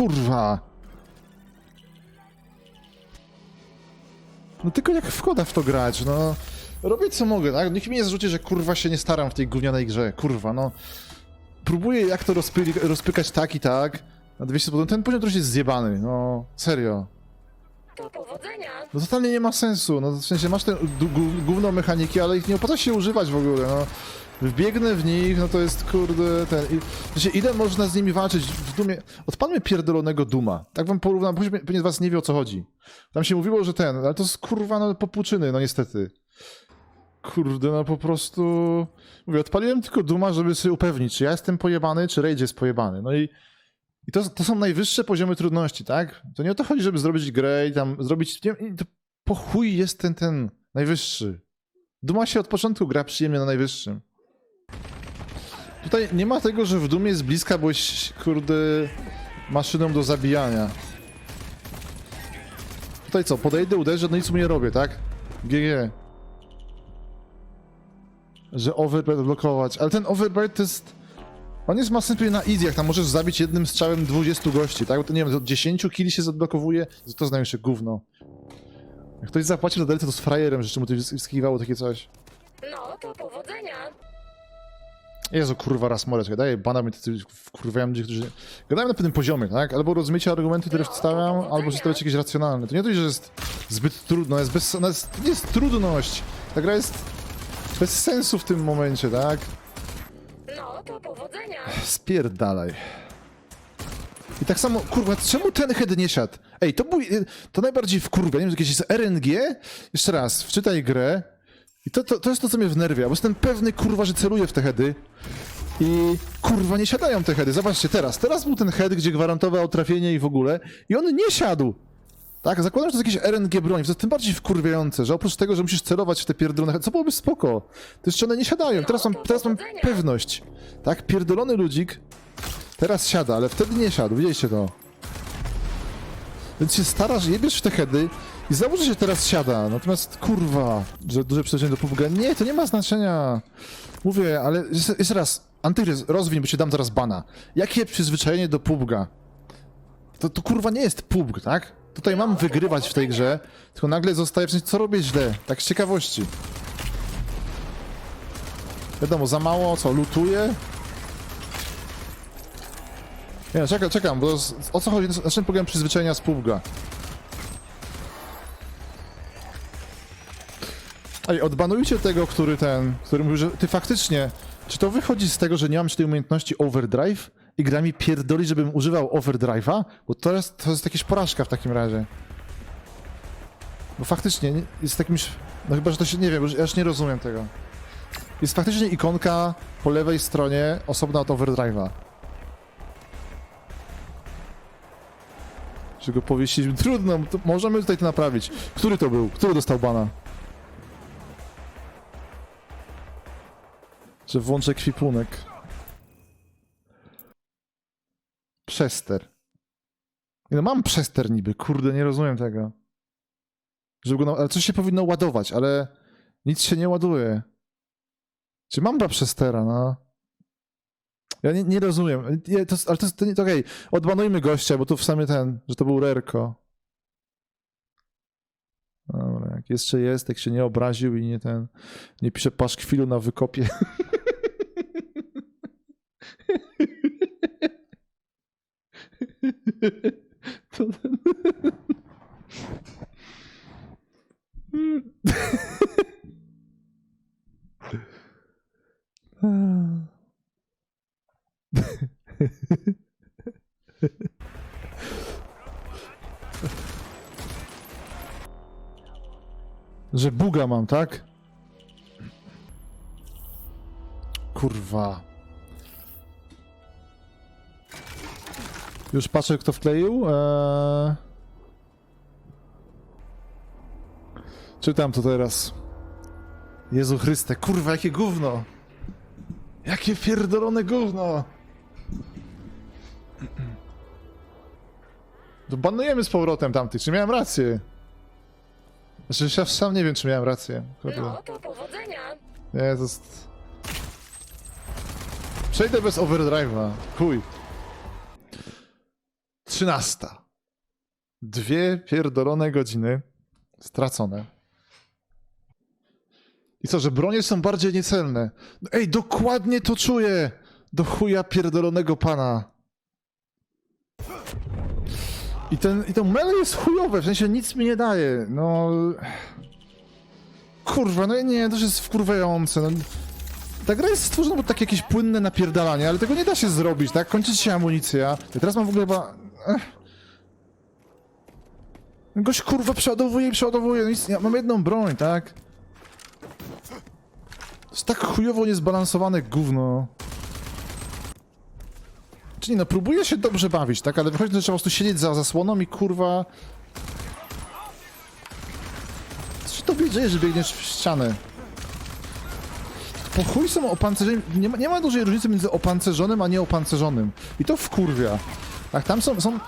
kurwa. No tylko jak wkłada w to grać, no. Robię co mogę, tak? Nikt mi nie zarzuci, że kurwa się nie staram w tej gównianej grze, kurwa, no. Próbuję jak to rozpy rozpykać tak i tak. Na 200 poziom. Ten poziom jest zjebany, no. Serio. To powodzenia. No totalnie nie ma sensu, no w sensie masz ten gó- gówno mechaniki, ale ich nie opłaca się używać w ogóle, no. Wbiegnę w nich, no to jest kurde ten... I, sensie, ile można z nimi walczyć w Dumie? Odpalmy pierdolonego Duma. Tak wam porównam, bo pewnie was nie wie o co chodzi. Tam się mówiło, że ten, ale to jest kurwa no popłuczyny, no niestety. Kurde, no po prostu... Mówię, odpaliłem tylko Duma, żeby sobie upewnić, czy ja jestem pojebany, czy Rage jest pojebany. No i i to, to są najwyższe poziomy trudności, tak? To nie o to chodzi, żeby zrobić grę i tam zrobić... Nie, to po chuj jest ten, ten najwyższy. Duma się od początku gra przyjemnie na najwyższym. Tutaj nie ma tego, że w Dumie jest bliska, jest, kurde, maszyną do zabijania. Tutaj co, podejdę, uderzę, no nic mu nie robię, tak? GG. Że overbird blokować, ale ten overbird to jest... On jest masywnie na easy, jak tam możesz zabić jednym strzałem 20 gości, tak? Bo to nie wiem, od 10 killi się zablokowuje, to znają się gówno. Jak ktoś zapłacił za deltę, to z frajerem, że mu to wyskiwało takie coś. No, to powodzenia. Jezu, kurwa, raz moreczkę, daję bana, mnie wkurwiają ludzie, którzy gadają na pewnym poziomie, tak? Albo rozumiecie argumenty, które przedstawiam, albo to jest jakieś racjonalne. To nie to, że jest zbyt trudno, jest bez... no jest, to jest trudność. Ta gra jest bez sensu w tym momencie, tak? Spierdalaj. I tak samo, kurwa, czemu ten head nie siadł? Ej, to był, to najbardziej wkurwia, nie wiem, jakieś jest RNG? Jeszcze raz, wczytaj grę. I to, to, to jest to, co mnie wnerwia, bo jestem pewny, kurwa, że celuję w te heady. I kurwa, nie siadają te heady. Zobaczcie teraz. Teraz był ten head, gdzie gwarantował trafienie i w ogóle. I on nie siadł. Tak, zakładam, że to jest jakieś RNG broń. To jest tym bardziej wkurwiające, że oprócz tego, że musisz celować w te pierdolone co byłoby spoko. To jeszcze one nie siadają. Teraz mam, teraz mam pewność. Tak, pierdolony ludzik teraz siada, ale wtedy nie siadł. Widzieliście to. Więc się starasz, jebiesz w te heady i załóż, że się teraz siada. Natomiast kurwa, że duże przyzwyczajenie do PUBG. Nie, to nie ma znaczenia. Mówię, ale jeszcze, raz, Antyrys, rozwiń, bo ci dam zaraz bana. Jakie przyzwyczajenie do PUBG? To, to kurwa nie jest PUBG, tak? Tutaj mam wygrywać w tej grze, tylko nagle zostaje w sensie, co robię źle, tak z ciekawości. Wiadomo, za mało, co, lutuję? Nie, no, czekam, czekam, bo o co chodzi? Na czym polegam przyzwyczajenia z PUBG'a? Ej, odbanujcie tego, który ten, który mówił, że ty faktycznie, czy to wychodzi z tego, że nie mam tej umiejętności overdrive i gra mi pierdoli, żebym używał overdrive'a? Bo to jest, to jest jakaś porażka w takim razie. Bo faktycznie nie- jest jakimś, no chyba, że to się, nie wiem, ja już nie rozumiem tego. Jest faktycznie ikonka po lewej stronie osobna od overdrive'a. Że go powiesiliśmy. Trudno, możemy tutaj to naprawić. Który to był? Który dostał bana? Że włączę kwipunek. Przester. No mam przester niby, kurde, nie rozumiem tego. Żeby go. Ale coś się powinno ładować, ale nic się nie ładuje. Czy mam chyba przestera, no? Ja nie, nie rozumiem. Nie, to, ale to to to okej, odbanujmy gościa, bo tu w samie ten, że to był Rerko. Dobra, jak jeszcze jest, jak się nie obraził i nie ten, nie pisze paszkwilu na wykopie. To. Że buga mam, tak? Kurwa. Już patrzę, kto wkleił. Eee... Czytam to teraz. Jezu Chryste, kurwa, jakie gówno! Jakie pierdolone gówno! Banujemy z powrotem tamtych, czy miałem rację? Znaczy, ja sam nie wiem, czy miałem rację. Kurde. No, to powodzenia. Nie, to jest... Przejdę bez overdrive'a. Chuj. 13. Dwie pierdolone godziny stracone. I co, że bronie są bardziej niecelne? No Ej, dokładnie to czuję! Do chuja pierdolonego pana. I ten, i to melee jest chujowe, w sensie nic mi nie daje, no... Kurwa, no nie, to jest wkurwające, no... Ta gra jest stworzona pod takie jakieś płynne napierdalanie, ale tego nie da się zrobić, tak? Kończy się amunicja. Ja teraz mam w ogóle chyba... Gość kurwa przeładowuje przeładowuje, no nic, ja mam jedną broń, tak? To jest tak chujowo niezbalansowane gówno. Czyli no, próbuję się dobrze bawić, tak? Ale wychodzi, że trzeba po prostu siedzieć za zasłoną i kurwa... Co się to wiedzieć, że biegniesz w ścianę? Po chuj są opancerzeni... Nie ma, nie ma dużej różnicy między opancerzonym a nieopancerzonym. I to wkurwia. Tak, tam są... są...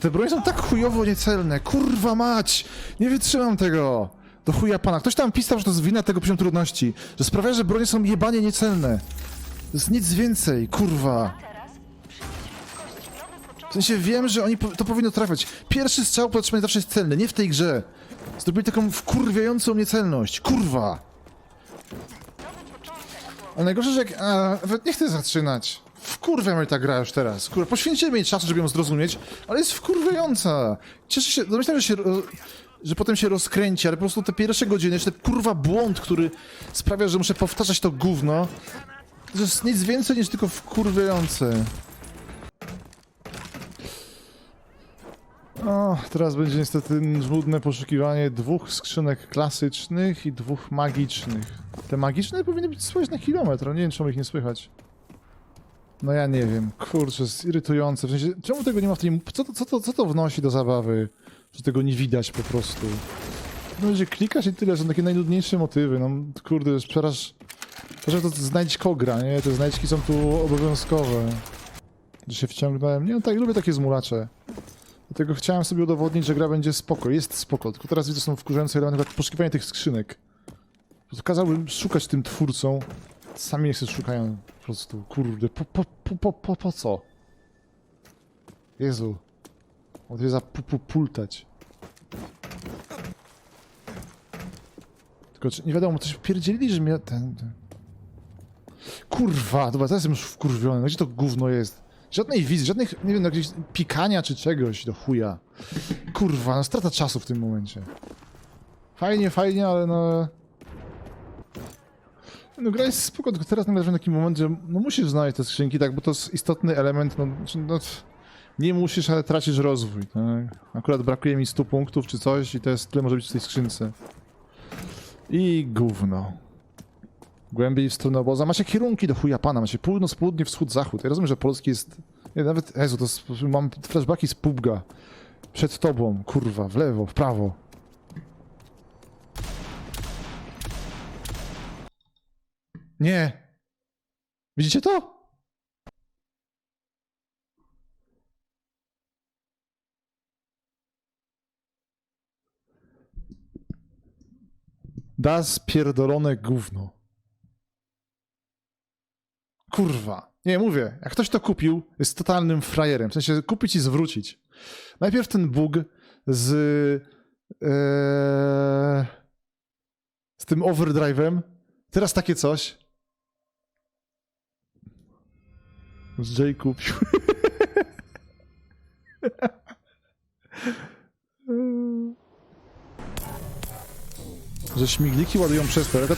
Te bronie są tak chujowo niecelne. Kurwa mać! Nie wytrzymam tego! Do chuja pana. Ktoś tam pisał, że to jest wina tego poziom trudności. Że sprawia, że bronie są jebanie niecelne. To jest nic więcej, kurwa. W sensie wiem, że oni po, to powinno trafiać. Pierwszy strzał po otrzymaniu zawsze jest celny, nie w tej grze. Zrobili taką wkurwiającą niecelność. Kurwa! Ale najgorsze, że jak... A, nawet nie chcę zaczynać. Wkurwia mnie ta gra już teraz. Kurwa, poświęciłem jej czasu, żeby ją zrozumieć, ale jest wkurwiająca. Cieszę się, domyślam, że się... Że potem się rozkręci, ale po prostu te pierwsze godziny, jeszcze ten kurwa błąd, który sprawia, że muszę powtarzać to gówno, to jest nic więcej niż tylko wkurwiające. O, teraz będzie niestety żmudne poszukiwanie dwóch skrzynek klasycznych i dwóch magicznych. Te magiczne powinny być słychać na kilometr, a nie wiem czemu ich nie słychać. No ja nie wiem, kurczę, jest irytujące. W sensie, czemu tego nie ma w tej... Co to, co to, co to wnosi do zabawy? Że tego nie widać po prostu. No będzie klikasz i tyle, są takie najnudniejsze motywy, no kurde, jest przeraż... Że to znajdź kogra, nie? Te znajdźki są tu obowiązkowe. Że się wciągnąłem. Nie, no tak, lubię takie zmulacze. Dlatego chciałem sobie udowodnić, że gra będzie spoko. Jest spoko, tylko teraz widzę, są wkurzające elementy, jak poszukiwanie tych skrzynek. Kazałbym szukać tym twórcom. Sami sobie szukają. Po prostu, kurde, po, po, po, po, po, po co? Jezu. Od za pu, pu, pultać. Tylko czy, nie wiadomo, coś pierdzielili, że mnie ten... ten... Kurwa, dobra, teraz jestem już wkurwiony. Gdzie to gówno jest? Żadnej wizji, żadnych, nie wiem, jakiegoś pikania czy czegoś do chuja. Kurwa, no strata czasu w tym momencie. Fajnie, fajnie, ale no... No gra jest spoko, tylko teraz nagle w taki moment, że no musisz znaleźć te skrzynki, tak, bo to jest istotny element, no, no nie musisz, ale tracisz rozwój, tak. Akurat brakuje mi 100 punktów czy coś i to jest tyle może być w tej skrzynce. I gówno. Głębiej w stronę oboza. Macie kierunki do chuja pana, macie północ, południe, wschód, zachód. Ja rozumiem, że Polski jest... Nie, nawet... Jezu, to mam flashbacki z PUBG'a. Przed tobą, kurwa, w lewo, w prawo. Nie. Widzicie to? Das pierdolone gówno. Kurwa. Nie, mówię, jak ktoś to kupił, jest totalnym frajerem. W sensie kupić i zwrócić. Najpierw ten bug z... Eee, z tym overdrive'em. Teraz takie coś. Z Jay kupił. Że śmigliki ładują przez to. Ale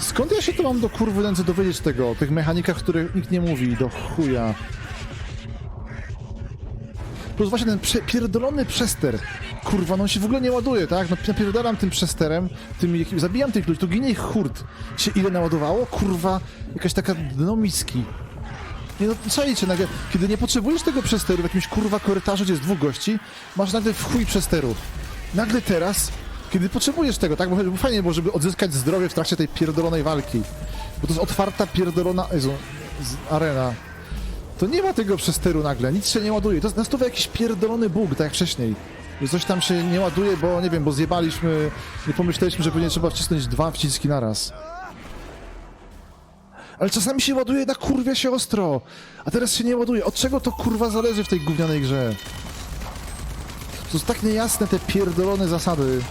Skąd ja się to mam do kurwy ręce dowiedzieć tego? O tych mechanikach, których nikt nie mówi. Do chuja. Plus właśnie ten prze pierdolony przester. Kurwa, no on się w ogóle nie ładuje, tak? No napierdalam tym przesterem, tym jakim, zabijam tych ludzi, tu ginie ich hurt. Się ile naładowało? Kurwa, jakaś taka dno miski. Nie no, czajcie, nagle, kiedy nie potrzebujesz tego przesteru w jakimś kurwa korytarzu, gdzie jest dwóch gości, masz nagle w chuj przesteru. Nagle teraz, kiedy potrzebujesz tego, tak? Bo fajnie było, żeby odzyskać zdrowie w trakcie tej pierdolonej walki. Bo to jest otwarta pierdolona Jezu, arena. To nie ma tego przesteru nagle, nic się nie ładuje. To jest nastąpił jakiś pierdolony bóg, tak jak wcześniej. Coś tam się nie ładuje, bo nie wiem, bo zjebaliśmy, nie pomyśleliśmy, że pewnie trzeba wcisnąć dwa wciski naraz. Ale czasami się ładuje na kurwia się ostro, a teraz się nie ładuje. Od czego to kurwa zależy w tej gównianej grze? To są tak niejasne te pierdolone zasady.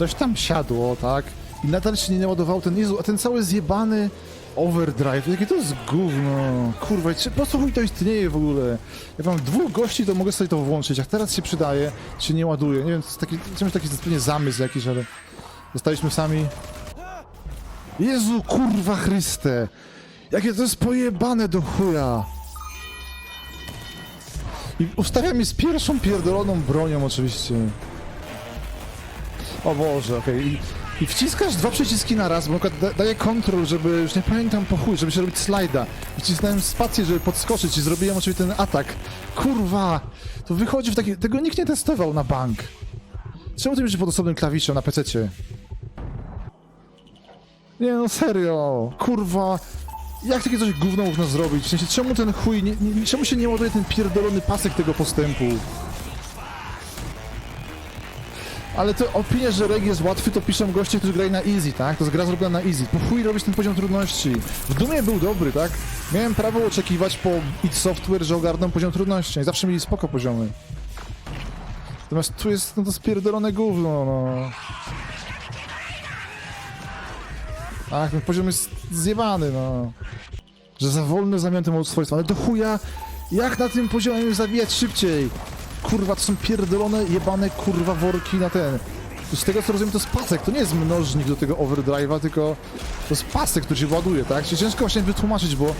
Coś tam siadło, tak? I nadal się nie naładował ten Jezu, a ten cały zjebany overdrive, jakie to jest gówno. Kurwa, czy, po co chuj to istnieje w ogóle? Jak mam dwóch gości, to mogę sobie to włączyć, jak teraz się przydaje, się nie ładuje. Nie wiem, to jest taki, czymś taki zupełnie zamysł jakiś, ale zostaliśmy sami. Jezu, kurwa Chryste! Jakie to jest pojebane do chuja! I ustawia mi z pierwszą pierdoloną bronią oczywiście. O Boże, okej. I, I wciskasz dwa przyciski na raz, bo na przykład da, daje kontrol, żeby, już nie pamiętam po chuj, żeby się robić slajda. Wcisnąłem spację, żeby podskoczyć i zrobiłem oczywiście ten atak. Kurwa! To wychodzi w taki... Tego nikt nie testował na bank. Czemu ty będziesz pod osobnym klawiszem na PC-cie? Nie no, serio. Kurwa. Jak takie coś gówno można zrobić? W sensie, czemu ten chuj, nie, nie, czemu się nie ładuje ten pierdolony pasek tego postępu? Ale to opinia, że reg jest łatwy, to piszą goście, którzy grają na easy, tak? To jest gra zrobiona na easy. Po chuj robić ten poziom trudności. W Dumie był dobry, tak? Miałem prawo oczekiwać po id Software, że ogarną poziom trudności. Zawsze mieli spoko poziomy. Natomiast tu jest no to spierdolone gówno, no. Ach, ten poziom jest zjebany, no. Że za wolno zamian tym swojstwa. Ale do chuja, jak na tym poziomie zabijać szybciej? Kurwa, to są pierdolone, jebane, kurwa, worki na ten. Z tego co rozumiem, to jest pasek, to nie jest mnożnik do tego overdrive'a, tylko to jest pasek, który się ładuje, tak? Ciężko właśnie wytłumaczyć, bo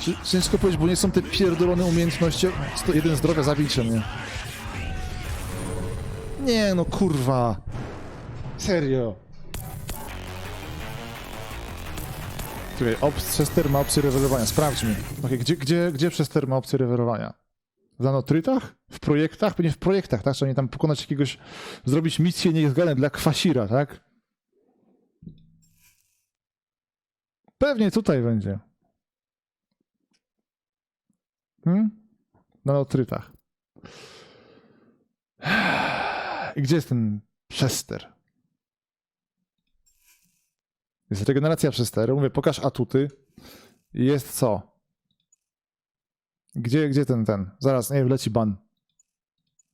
ci- ciężko powiedzieć, bo nie są te pierdolone umiejętności. Sto- Jeden zdrowia, zabijcie mnie. Nie no, kurwa. Serio. Czekaj, ops, Chester ma opcję rewerowania. Sprawdźmy. Okay, gdzie, gdzie, gdzie Chester ma opcję rewerowania? W nanotrytach? W projektach? Pewnie w projektach, tak? Trzeba nie tam pokonać jakiegoś... Zrobić misję niezgalną dla kwasira, tak? Pewnie tutaj będzie. Hmm? W nanotrytach. I gdzie jest ten Chester? Jest regeneracja przesteru. Mówię, pokaż atuty. Jest co? Gdzie, gdzie ten, ten? Zaraz, nie, leci ban.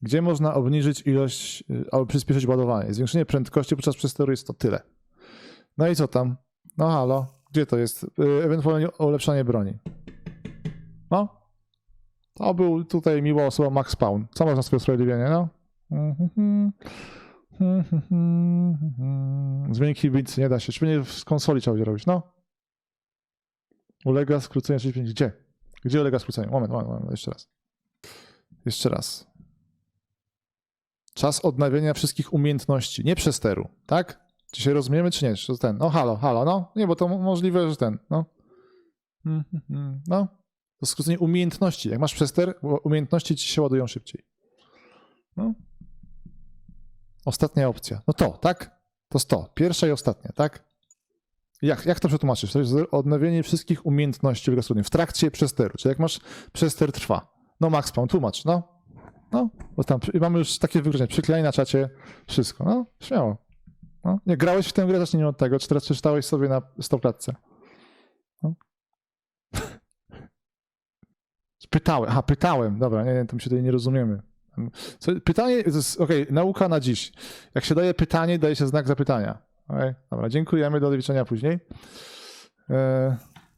Gdzie można obniżyć ilość, y, albo przyspieszyć ładowanie? Zwiększenie prędkości podczas przesteru jest to tyle. No i co tam? No halo, gdzie to jest? Y, Ewentualnie ulepszanie broni. No. To był tutaj miła osoba Max Spawn. Co można sobie usprawiedliwienie, no? Mhm. Zmień kibic, nie da się. Czy nie z konsoli trzeba będzie robić? No. Ulega skróceniu 65. Gdzie? Gdzie ulega skróceniu? Moment, moment, moment, jeszcze raz. Jeszcze raz. Czas odnawiania wszystkich umiejętności, nie przesteru, tak? Czy się rozumiemy, czy nie? Czy ten? No halo, halo, no. Nie, bo to mo- możliwe, że ten, no. Mhm, No. To skrócenie umiejętności. Jak masz przester, umiejętności ci się ładują szybciej. No. Ostatnia opcja. No to, tak? To jest to. Pierwsza i ostatnia, tak? Jak, jak to przetłumaczysz? To jest odnowienie wszystkich umiejętności w trakcie przesteru. Czyli jak masz przester trwa. No Max Spawn, tłumacz, no. No, bo tam przy- mamy już takie wykluczenie. Przyklej na czacie wszystko. No, śmiało. No. Nie grałeś w tę grę, zacznijmy od tego. Czy teraz przeczytałeś sobie na stopklatce? No. Pytałem, aha, pytałem. Dobra, nie, nie, to my się tutaj nie rozumiemy. Co, pytanie, okej, nauka na dziś. Jak się daje pytanie, daje się znak zapytania. Okej, dobra, dziękujemy, do zobaczenia później. E,